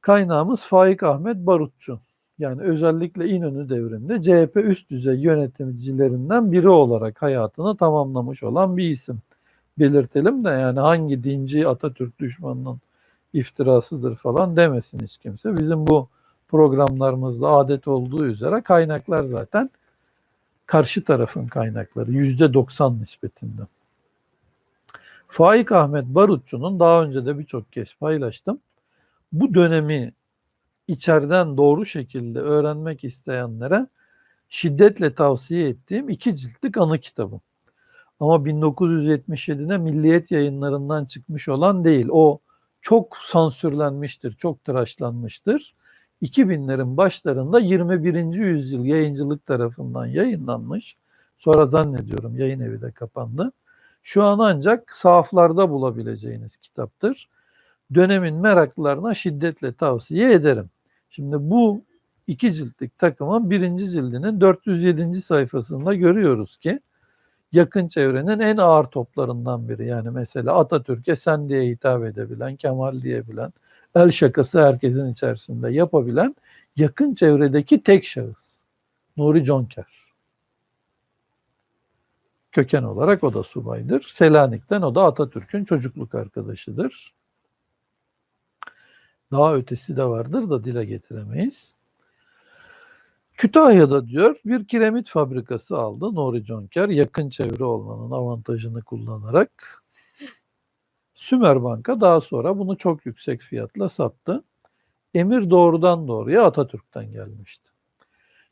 Kaynağımız Faik Ahmet Barutçu. Yani özellikle İnönü devrinde CHP üst düzey yöneticilerinden biri olarak hayatını tamamlamış olan bir isim. Belirtelim de yani hangi dinci Atatürk düşmanının iftirasıdır falan demesin hiç kimse. Bizim bu programlarımızda adet olduğu üzere kaynaklar zaten karşı tarafın kaynakları yüzde 90 nispetinde. Faik Ahmet Barutçu'nun daha önce de birçok kez paylaştım. Bu dönemi içeriden doğru şekilde öğrenmek isteyenlere şiddetle tavsiye ettiğim iki ciltlik anı kitabım. Ama 1977'de Milliyet yayınlarından çıkmış olan değil. O çok sansürlenmiştir, çok tıraşlanmıştır. 2000'lerin başlarında 21. yüzyıl yayıncılık tarafından yayınlanmış. Sonra zannediyorum yayın evi de kapandı. Şu an ancak sahaflarda bulabileceğiniz kitaptır. Dönemin meraklılarına şiddetle tavsiye ederim. Şimdi bu iki ciltlik takımın birinci cildinin 407. sayfasında görüyoruz ki yakın çevrenin en ağır toplarından biri. Yani mesela Atatürk'e sen diye hitap edebilen, Kemal diyebilen, el şakası herkesin içerisinde yapabilen yakın çevredeki tek şahıs. Nuri Conker. Köken olarak o da subaydır. Selanik'ten o da Atatürk'ün çocukluk arkadaşıdır. Daha ötesi de vardır da dile getiremeyiz. Kütahya'da diyor bir kiremit fabrikası aldı Nuri Conker yakın çevre olmanın avantajını kullanarak. Sümer Banka daha sonra bunu çok yüksek fiyatla sattı. Emir doğrudan doğruya Atatürk'ten gelmişti.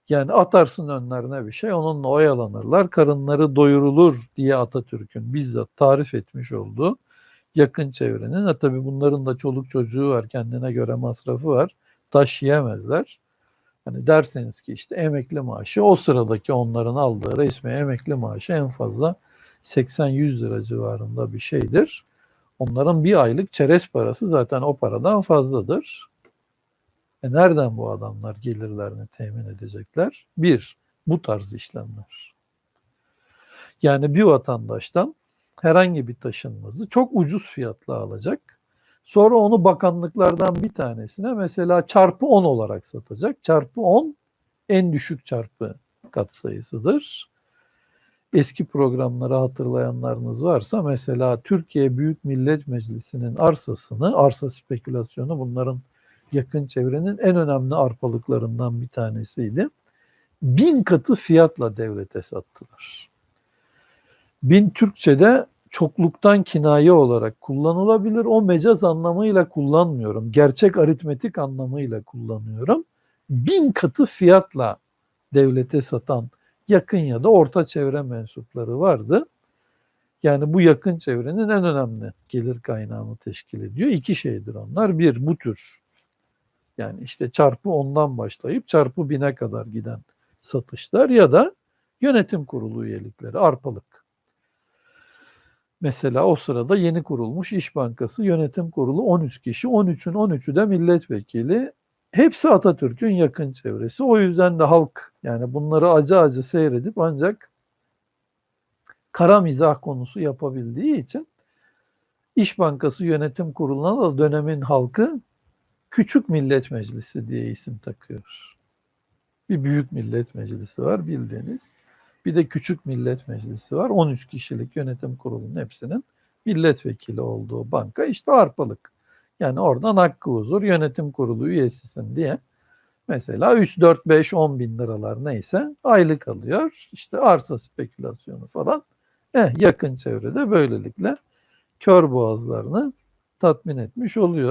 Yani atarsın önlerine bir şey onunla oyalanırlar karınları doyurulur diye Atatürk'ün bizzat tarif etmiş olduğu yakın çevrenin. Ha tabii bunların da çoluk çocuğu var, kendine göre masrafı var. Taş yiyemezler. Hani derseniz ki işte emekli maaşı o sıradaki onların aldığı resmi emekli maaşı en fazla 80-100 lira civarında bir şeydir. Onların bir aylık çerez parası zaten o paradan fazladır. E nereden bu adamlar gelirlerini temin edecekler? Bir, bu tarz işlemler. Yani bir vatandaştan herhangi bir taşınmazı çok ucuz fiyatla alacak. Sonra onu bakanlıklardan bir tanesine mesela çarpı 10 olarak satacak. Çarpı 10 en düşük çarpı katsayısıdır. Eski programları hatırlayanlarınız varsa mesela Türkiye Büyük Millet Meclisi'nin arsasını, arsa spekülasyonu bunların yakın çevrenin en önemli arpalıklarından bir tanesiydi. Bin katı fiyatla devlete sattılar. Bin Türkçe'de çokluktan kinaye olarak kullanılabilir. O mecaz anlamıyla kullanmıyorum. Gerçek aritmetik anlamıyla kullanıyorum. Bin katı fiyatla devlete satan yakın ya da orta çevre mensupları vardı. Yani bu yakın çevrenin en önemli gelir kaynağını teşkil ediyor. İki şeydir onlar. Bir bu tür yani işte çarpı ondan başlayıp çarpı bine kadar giden satışlar ya da yönetim kurulu üyelikleri, arpalık. Mesela o sırada yeni kurulmuş İş Bankası Yönetim Kurulu 13 kişi, 13'ün 13'ü de milletvekili. Hepsi Atatürk'ün yakın çevresi. O yüzden de halk yani bunları acı acı seyredip ancak kara mizah konusu yapabildiği için İş Bankası Yönetim Kurulu'na da dönemin halkı Küçük Millet Meclisi diye isim takıyor. Bir büyük millet meclisi var bildiğiniz. Bir de küçük millet meclisi var. 13 kişilik yönetim kurulunun hepsinin milletvekili olduğu banka işte arpalık. Yani oradan hakkı huzur yönetim kurulu üyesisin diye mesela 3, 4, 5, 10 bin liralar neyse aylık alıyor. İşte arsa spekülasyonu falan. Eh, yakın çevrede böylelikle kör boğazlarını tatmin etmiş oluyor.